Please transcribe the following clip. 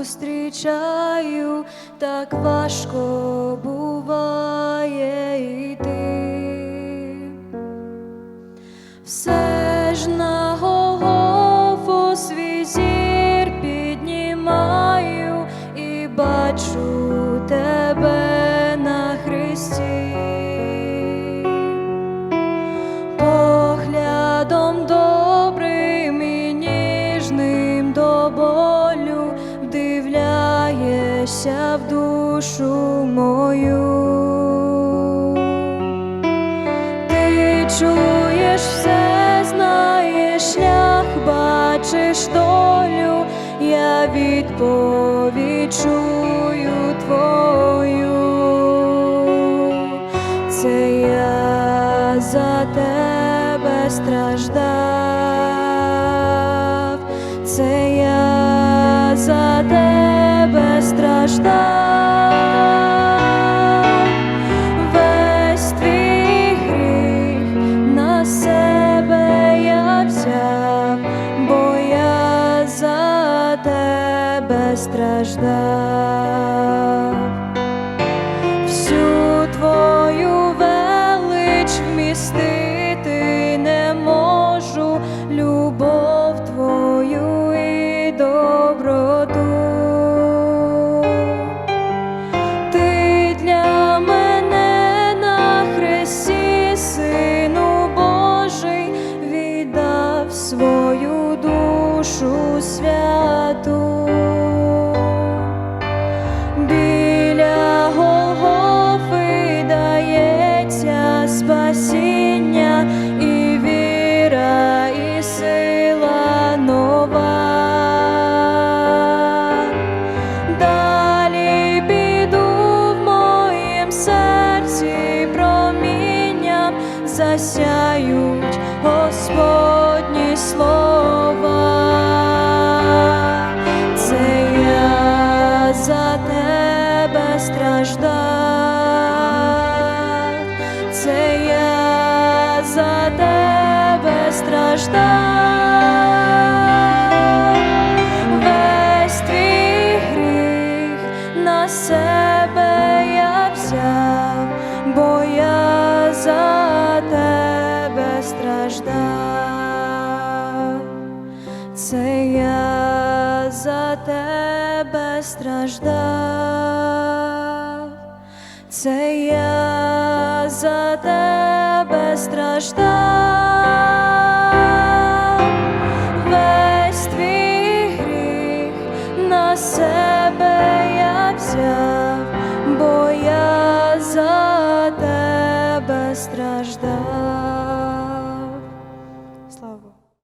зустрічаю, так важко буває вдивляєшся в душу мою. Ти чуєш все, знаєш шлях, бачиш долю, я відповідь чую твою. Це я за тебе страждав, це страждав, весь на себе я бо я за тебе страждав засяють Господні слова. Це я за тебе страждав, це я за тебе страждав, весь твій гріх на себе я взяв, бо я за страждав. Це я за тебе страждав, це я за тебе страждав, весь твій гріх на себе я взяв, бо я за тебе страждав.